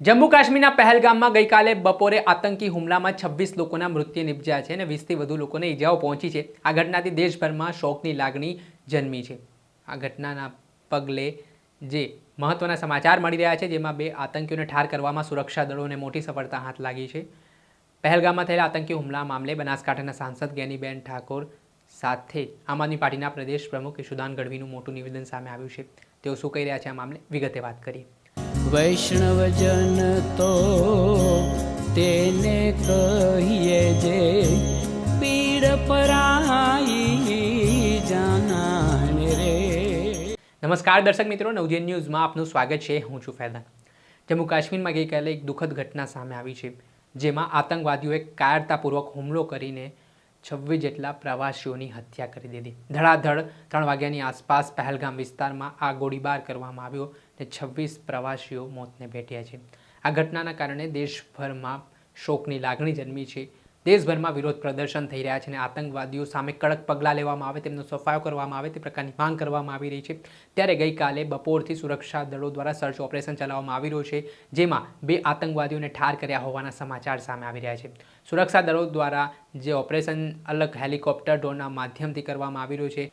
જમ્મુ કાશ્મીરના પહેલગામમાં ગઈકાલે બપોરે આતંકી હુમલામાં છવ્વીસ લોકોના મૃત્યુ નિપજ્યા છે અને વીસથી વધુ લોકોને ઈજાઓ પહોંચી છે. આ ઘટનાથી દેશભરમાં શોકની લાગણી જન્મી છે. આ ઘટનાના પગલે જે મહત્વના સમાચાર મળી રહ્યા છે, જેમાં બે આતંકીઓને ઠાર કરવામાં સુરક્ષા દળોને મોટી સફળતા હાથ લાગી છે. પહેલગામમાં થયેલા આતંકી હુમલા મામલે બનાસકાંઠાના સાંસદ ગેનીબેન ઠાકોર સાથે આમ આદમી પાર્ટીના પ્રદેશ પ્રમુખ યશુદાન ગઢવીનું મોટું નિવેદન સામે આવ્યું છે. તેઓ શું કહી રહ્યા છે આ મામલે? વિગતે વાત કરીએ. વૈષ્ણવજન તો તેને કહીએ જે પીડ પરાઈ જાનાને રે. નમસ્કાર દર્શક મિત્રો નવજેન ન્યૂઝમાં આપનું સ્વાગત છે. હું છું ફૈદાન. જમ્મુ કાશ્મીરમાં ગઈકાલે એક દુઃખદ ઘટના સામે આવી છે, જેમાં આતંકવાદીઓએ કાયરતાપૂર્વક હુમલો કરીને છવ્વીસ જેટલા પ્રવાસીઓની હત્યા કરી દીધી. ધડાધડ ત્રણ વાગ્યાની આસપાસ પહેલગામ વિસ્તારમાં આ ગોળીબાર કરવામાં આવ્યો અને છવ્વીસ પ્રવાસીઓ મોતને ભેટ્યા છે. આ ઘટનાના કારણે દેશભરમાં શોકની લાગણી જન્મી છે. દેશભરમાં વિરોધ પ્રદર્શન થઈ રહ્યા છે અને આતંકવાદીઓ સામે કડક પગલાં લેવામાં આવે, તેમનો સફાયો કરવામાં આવે, તે પ્રકારની માંગ કરવામાં આવી રહી છે. ત્યારે ગઈકાલે બપોરથી સુરક્ષા દળો દ્વારા સર્ચ ઓપરેશન ચલાવવામાં આવી રહ્યું છે, જેમાં બે આતંકવાદીઓને ઠાર કર્યા હોવાના સમાચાર સામે આવી રહ્યા છે. સુરક્ષા દળો દ્વારા જે ઓપરેશન અલગ હેલિકોપ્ટર ડ્રોનના માધ્યમથી કરવામાં આવી રહ્યું છે,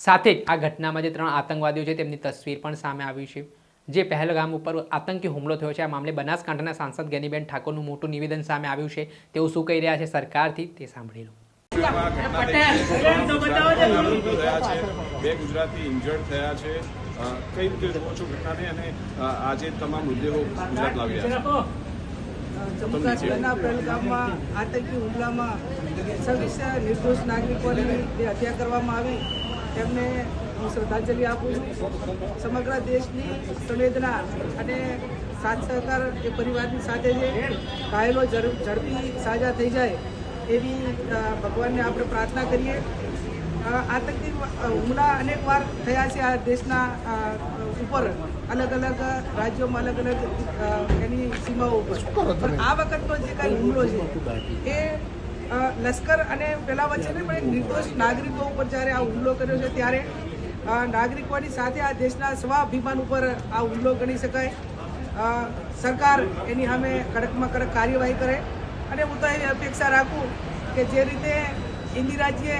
સાથે જ આ ઘટનામાં જે ત્રણ આતંકવાદીઓ છે, તેમની તસવીર પણ સામે આવી છે. જે પહેલગામ ઉપર આતંકી હુમલો થયો છે આ મામલે બનાસકાંઠાના સાંસદ ગેનીબેન ઠાકોરનું મોટું નિવેદન સામે આવ્યું છે. તેઓ શું કહી રહ્યા છે સરકારથી તે સાંભળી લો. થયા છે બે ગુજરાતી ઇન્જર્ડ થયા છે. કઈ રીતે જુઓ છો ઘટનાને અને આજે તમામ મુદ્દેઓ ગુજરાત લાવી રહ્યા છે? જમ્મુ કાશ્મીરના પહેલગામમાં આતંકી હુમલામાં છવ્વીસ નિર્દોષ નાગરિકોની જે હત્યા કરવામાં આવી તેમને હું શ્રદ્ધાંજલિ આપું છું. સમગ્ર દેશની સંવેદના અને સાથ સહકાર એ પરિવારની સાથે છે ઘાયલો ઝડપ- સાજા થઈ જાય એવી ભગવાનને આપણે પ્રાર્થના કરીએ. આતંકી હુમલા અનેક વાર થયા છે આ દેશના ઉપર. અલગ અલગ રાજ્યોમાં અલગ અલગ એની સીમાઓ ઉપર. પણ આ વખતનો જે કાંઈ હુમલો છે એ લશ્કર અને પેલા વચ્ચે પણ એક નિર્દોષ નાગરિકો ઉપર જ્યારે આ હુમલો કર્યો છે ત્યારે નાગરિકોની સાથે આ દેશના સ્વાભિમાન ઉપર આ હુમલો ગણી શકાય. સરકાર એની સામે કડકમાં કડક કાર્યવાહી કરે. અને હું તો એવી અપેક્ષા રાખું કે જે રીતે ઇન્દિરાજીએ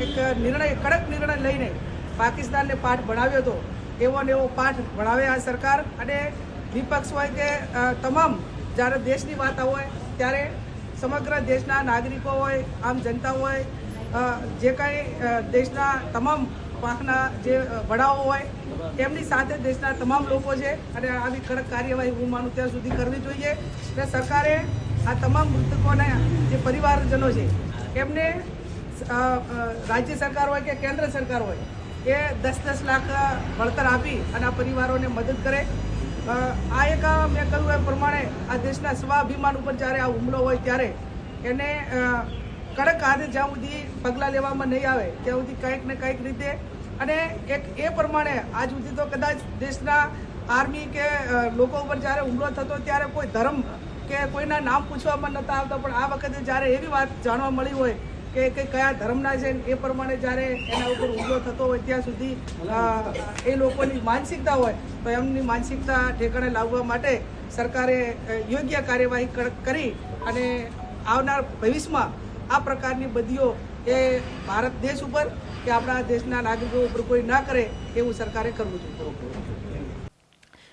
એક નિર્ણય, કડક નિર્ણય લઈને પાકિસ્તાનને પાઠ ભણાવ્યો હતો, એવો ને એવો પાઠ ભણાવે આ સરકાર. અને વિપક્ષ હોય કે તમામ જ્યારે દેશની વાત હોય, ત્યારે સમગ્ર દેશના નાગરિકો હોય, આમ જનતા હોય જે કાંઈ દેશના તમામ પાંખના જે વડાઓ હોય એમની સાથે દેશના તમામ લોકો છે અને આવી કડક કાર્યવાહી હું માનું ત્યાં સુધી કરવી જોઈએ. અને સરકારે આ તમામ મૃતકોના જે પરિવારજનો છે એમને રાજ્ય સરકાર હોય કે કેન્દ્ર સરકાર હોય, એ દસ દસ લાખ વળતર આપી અને આ પરિવારોને મદદ કરે. આ એક મેં કહ્યું એ પ્રમાણે આ દેશના સ્વાભિમાન ઉપર જ્યારે આ હુમલો હોય ત્યારે એને કડક હાથે જ્યાં સુધી પગલાં લેવામાં નહીં આવે, ત્યાં સુધી કંઈક ને કંઈક રીતે અને એક એ પ્રમાણે આજ સુધી તો કદાચ દેશના આર્મી કે લોકો ઉપર જ્યારે હુમલો થતો ત્યારે કોઈ ધર્મ કે કોઈના નામ પૂછવામાં નહોતા આવતા, પણ આ વખતે જ્યારે એવી વાત જાણવા મળી હોય કે કે કયા ધર્મના છે એ પ્રમાણે જ્યારે એના ઉપર હુમલો થતો હોય, ત્યાં સુધી એ લોકોની માનસિકતા હોય, તો એમની માનસિકતા ઠેકાણે લાવવા માટે સરકારે યોગ્ય કાર્યવાહી કર- કરી અને આવનાર ભવિષ્યમાં આ પ્રકારની બદીઓ એ ભારત દેશ ઉપર કે આપણા દેશના નાગરિકો ઉપર કોઈ ના કરે એવું સરકારે કરવું જોઈએ.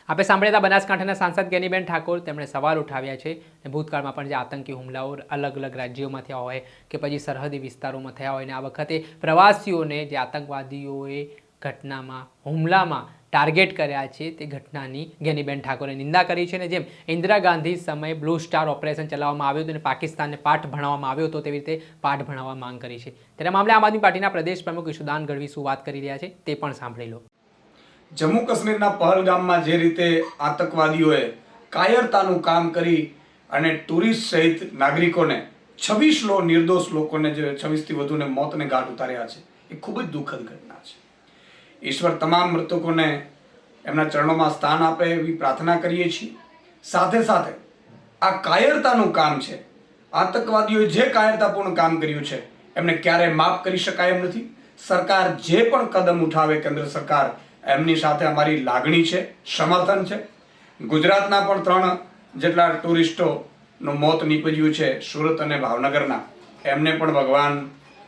આપણે સાંભળ્યા બનાસકાંઠાના સાંસદ ગેનીબેન ઠાકોર તેમણે સવાલ ઉઠાવ્યા છે અને ભૂતકાળમાં પણ જે આતંકી હુમલાઓ અલગ અલગ રાજ્યોમાં થયા હોય કે પછી સરહદી વિસ્તારોમાં થયા હોય અને આ વખતે પ્રવાસીઓને જે આતંકવાદીઓએ ઘટનામાં હુમલામાં ટાર્ગેટ કર્યા છે તે ઘટનાની. ગેનીબેન ઠાકોરે નિંદા કરી છે અને જેમ ઇન્દિરા ગાંધી સમયે બ્લુ સ્ટાર ઓપરેશન ચલાવવામાં આવ્યું હતું અને પાકિસ્તાનને પાઠ ભણાવવામાં આવ્યો હતો તેવી રીતે પાઠ ભણાવવા માંગ કરી છે. ત્યારે મામલે આમ આદમી પાર્ટીના પ્રદેશ પ્રમુખ ઈશુદાન ગઢવી શું વાત કરી રહ્યા છે તે પણ સાંભળી લો. જમ્મુ કાશ્મીરના પહલગામમાં જે રીતે આતંકવાદીઓએ કાયરતાનું કામ કરી અને ટુરિસ્ટ સહિત નાગરિકોને છવ્વીસ લો નિર્દોષ લોકોને જે છવ્વીસથી વધુને મોતને ઘાટ ઉતાર્યા છે, એ ખૂબ જ દુઃખદ ઘટના ઈશ્વર તમામ મૃતકોને એમના ચરણોમાં સ્થાન આપે એવી પ્રાર્થના કરીએ છીએ. સાથે સાથે આ કાયરતાનું કામ છે. આતંકવાદીઓએ જે કાયરતાપૂર્ણ કામ કર્યું છે, એમને ક્યારેય માફ કરી શકાય એમ નથી. સરકાર જે પણ કદમ ઉઠાવે કેન્દ્ર સરકાર, એમની સાથે અમારી લાગણી છે, સમર્થન છે. ગુજરાતના પણ ત્રણ જેટલા ટુરિસ્ટોનું મોત નીપજ્યું છે, સુરત અને ભાવનગરના, એમને પણ ભગવાન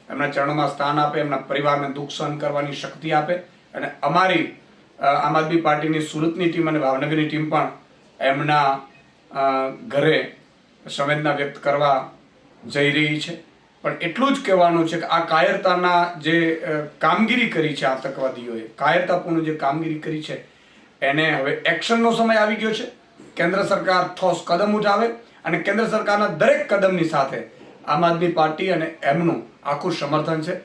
એમના ચરણોમાં સ્થાન આપે, એમના પરિવારને દુઃખ સહન કરવાની શક્તિ આપે. અને અમારી આમ આદમી પાર્ટીની સુરતની ટીમ અને ભાવનગરની ટીમ પણ એમના ઘરે સંવેદના વ્યક્ત કરવા જઈ રહી છે. પણ એટલું જ કહેવાનું છે કે આ કાયરતાના જે કામગીરી કરી છે આતંકવાદીઓએ, કાયરતાપૂર્ણ જે કામગીરી કરી છે, એને હવે એક્શનનો સમય આવી ગયો છે. કેન્દ્ર સરકાર ઠોસ કદમ ઉઠાવે અને કેન્દ્ર સરકારના દરેક કદમની સાથે આમ આદમી પાર્ટી અને એમનું આખું સમર્થન છે.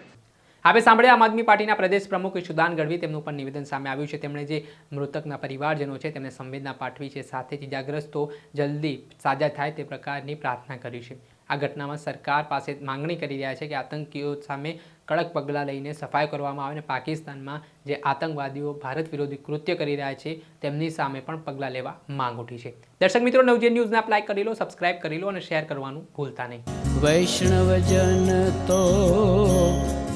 આપણે સાંભળ્યા આમ આદમી પાર્ટીના પ્રદેશ પ્રમુખ ઈશુદાન ગઢવી તેમનું પણ નિવેદન સામે આવ્યું છે. તેમણે જે મૃતકના પરિવારજનો છે તેમને સંવેદના પાઠવી છે, સાથે જ ઇજાગ્રસ્તો જલ્દી સાજા થાય તે પ્રકારની પ્રાર્થના કરી છે. આ ઘટનામાં સરકાર પાસે માંગણી કરી રહ્યા છે કે આતંકીઓ સામે કડક પગલાં લઈને સફાઈ કરવામાં આવે અને પાકિસ્તાનમાં જે આતંકવાદીઓ ભારત વિરોધી કૃત્ય કરી રહ્યા છે તેમની સામે પણ પગલાં લેવા માંગ ઉઠી છે. દર્શક મિત્રો નવજે ન્યૂઝને આપ લાઇક કરી લો, સબસ્ક્રાઇબ કરી લો અને શેર કરવાનું ભૂલતા નહીં. વૈષ્ણવજન તો